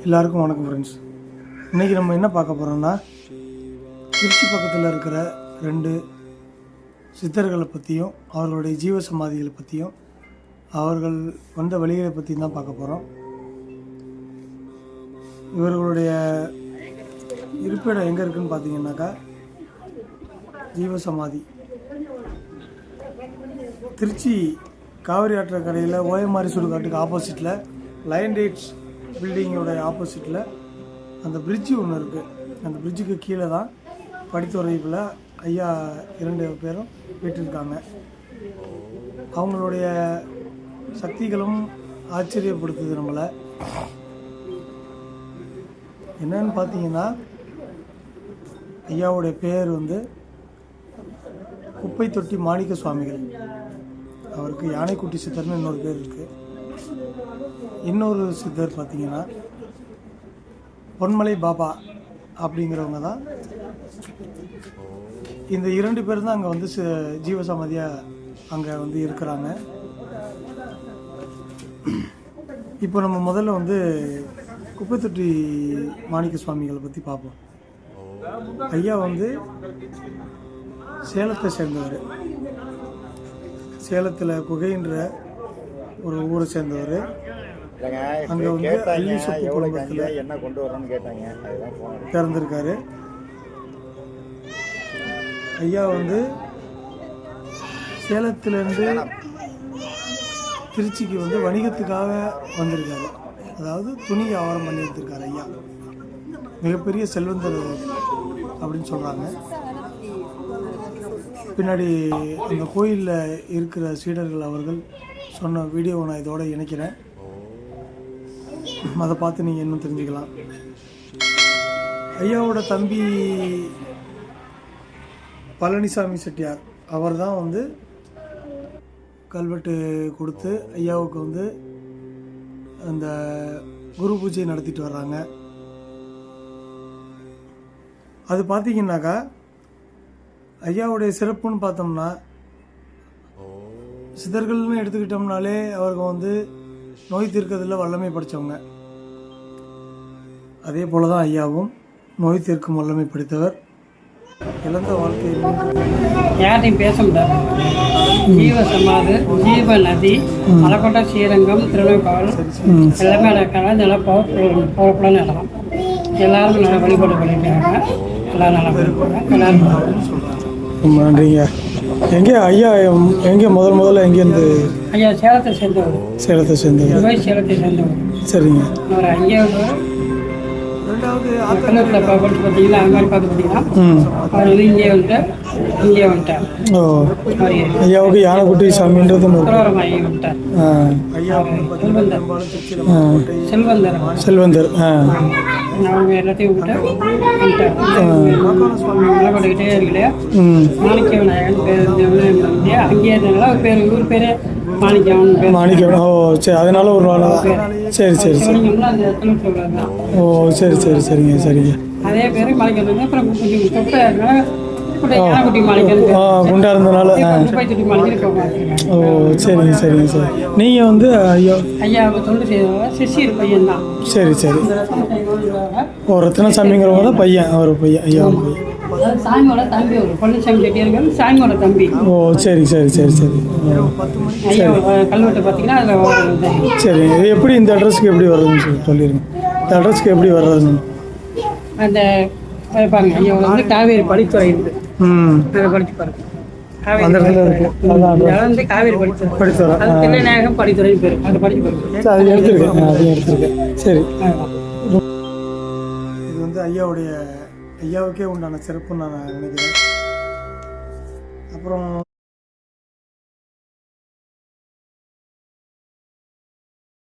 எல்லாருக்கும் வணக்கம் ஃப்ரெண்ட்ஸ் இன்றைக்கி நம்ம என்ன பார்க்க போகிறோம்னா திருச்சி பக்கத்தில் இருக்கிற ரெண்டு சித்தர்களை பற்றியும் அவர்களுடைய ஜீவ சமாதிகளை பற்றியும் அவர்கள் வந்த வழிகளை பற்றியும் தான் பார்க்க போகிறோம் இவர்களுடைய இருப்பிடம் எங்கே இருக்குன்னு பார்த்தீங்கன்னாக்கா ஜீவ சமாதி திருச்சி காவிரி ஆற்றக்கரையில் ஓயமாரி சுடுகாட்டுக்கு ஆப்போசிட்டில் லயன் டேட்ஸ் பில்டிங்கோட ஆப்போசிட்டில் அந்த பிரிட்ஜு ஒன்று இருக்குது அந்த பிரிட்ஜுக்கு கீழே தான் படித்துறைப்பில் ஐயா இரண்டு பேரும் வீட்டிருக்காங்க. அவங்களுடைய சக்திகளும் ஆச்சரியப்படுத்துது நம்மளை. என்னன்னு பார்த்தீங்கன்னா ஐயாவுடைய பேர் வந்து குப்பை தொட்டி மாணிக்க சுவாமிகள் அவருக்கு யானைக்குட்டி சித்தர்னு இன்னொரு பேர் இருக்குது இன்னொரு சித்தர் பார்த்தீங்கன்னா பொன்மலை பாபா அப்படிங்கிறவங்க தான். இந்த இரண்டு பேர் தான் அங்கே வந்து சி- ஜீவசமாதியாக அங்கே வந்து இருக்கிறாங்க. இப்போ நம்ம முதல்ல வந்து குப்பைத்தொட்டி மாணிக்க சுவாமிகளை பற்றி பார்ப்போம். ஐயா வந்து சேலத்தை சேர்ந்தவர். சேலத்தில் குகைன்ற ஒரு ஊரை சேர்ந்தவர். அங்க வந்து அள்ளி சொப்பு குடும்பத்துல- என்ன கொண்டு வரணும்னு கேட்டாங்க. பிறந்திருக்காரு ஐயா வந்து சேலத்திலேருந்து திருச்சிக்கு வந்து வணிகத்துக்காக வந்திருக்காரு. அதாவது துணி வியாபாரம் பண்ணி வந்திருக்காரு ஐயா. மிகப்பெரிய செல்வந்தர் அப்படின்னு சொல்கிறாங்க பின்னாடி அந்த கோயிலில் இருக்கிற சீடர்கள் அவர்கள் சொன்ன வீடியோவை நான் இதோட இணைக்கிறேன். அதை பார்த்து நீங்கள் இன்னும் தெரிஞ்சுக்கலாம். ஐயாவோட தம்பி பழனிசாமி செட்டியார் அவர் தான் வந்து கல்வெட்டு கொடுத்து ஐயாவுக்கு வந்து அந்த குரு பூஜை நடத்திட்டு வர்றாங்க. அது பார்த்தீங்கன்னாக்கா ஐயாவுடைய சிறப்புன்னு பார்த்தோம்னா சித்தர்கள்னு எடுத்துக்கிட்டோம்னாலே அவங்க வந்து நோய் தீர்க்கறதுல வல்லமை படித்தவங்க அதே போல தான் ஐயாவும் நோய் தீர்க்கும் வல்லமை படித்தவர். இழந்த வாழ்க்கையில் யார்ட்டையும் பேச முடியாது. ஜீவ சமாது ஜீவ நதி மலக்கோட்டை ஸ்ரீரங்கம் திருநெல்வேலி எல்லாமே இருக்காங்க நல்லா பவர்ஃபுல் பவர்ஃபுல்லான இடம் எல்லாரும் நல்லா வழிபாடு பண்ணியிருக்காங்க எல்லாரும் நல்லா பண்ணிருக்காங்க எல்லாரும் ரொம்ப நன்றிங்க. எங்கே ஐயா எங்கே முதல் முதல்ல எங்கேருந்து ஐயா சேலத்தை சேர்ந்தவர். சேலத்தை சேர்ந்தவர்? சேலத்தை சேர்ந்தவர். சரிங்க. அவர் அங்கேயே கல்லூரியில் படிச்சு பார்த்தீங்கன்னா அது மாதிரி பார்த்து பார்த்தீங்கன்னா அவர் வந்து இங்கே வந்துட்டு இங்கே வந்துட்டார் ஓ. ஐயாவுக்கு யானைக்குட்டி சாமின்றது இருக்கு. விட்டார் செல்வந்தர். அவங்க எல்லாத்தையும் விட்டு மலைக்கொண்டுக்கிட்டே இருக்கலையா ம். மாணிக்க விநாயகன் பேர் அங்கேயே பேர் மாணிக்கவன் பேர்? மாணிக்கம் ஓ சரி அதனால ஒரு நாள் சரி சரி சரி. ஓ சரி சரி சரிங்க சரிங்க. அதே பேர் மாணிக்கம் அப்புறம் குண்டா இருந்தனால ஓ சரிங்க சரிங்க சரி. நீங்கள் வந்து ஐயோ. ஐயா தொண்டு பையன் தான் சரி சரி. ஓ ரத்னசாமிங்கிறவங்க தான் பையன் அவர் பையன் ஐயா பையன். சாமியோட தம்பி ஒரு பொன்னுசாமி செட்டியார்கள் சாமியோட தம்பி. ஓ சரி சரி சரி சரி. கல்வெட்டு பார்த்தீங்கன்னா அதில் சரி எப்படி இந்த அட்ரஸ்க்கு எப்படி வர்றதுன்னு சொல்லி சொல்லிடுங்க இந்த அட்ரஸ்க்கு எப்படி வர்றதுன்னு. அந்த பாருங்க ஐயா வந்து காவேரி படித்துறை ம். படிச்சு பாருங்க. காவேரி அந்த இடத்துல இருக்கு. காவேரி படித்துறை. படித்துறை தில்லைநாயகம் படித்துறை பேர். அதை பாருங்க. சரி, அது எடுத்துருக்கேன் ஆ, அதையும் எடுத்துருக்கேன் சரி. அதுதான். இது வந்து ஐயாவுடைய ஐயாவுக்கே உண்டான சிறப்புன்னு நான் நினைக்கிறேன். அப்புறம்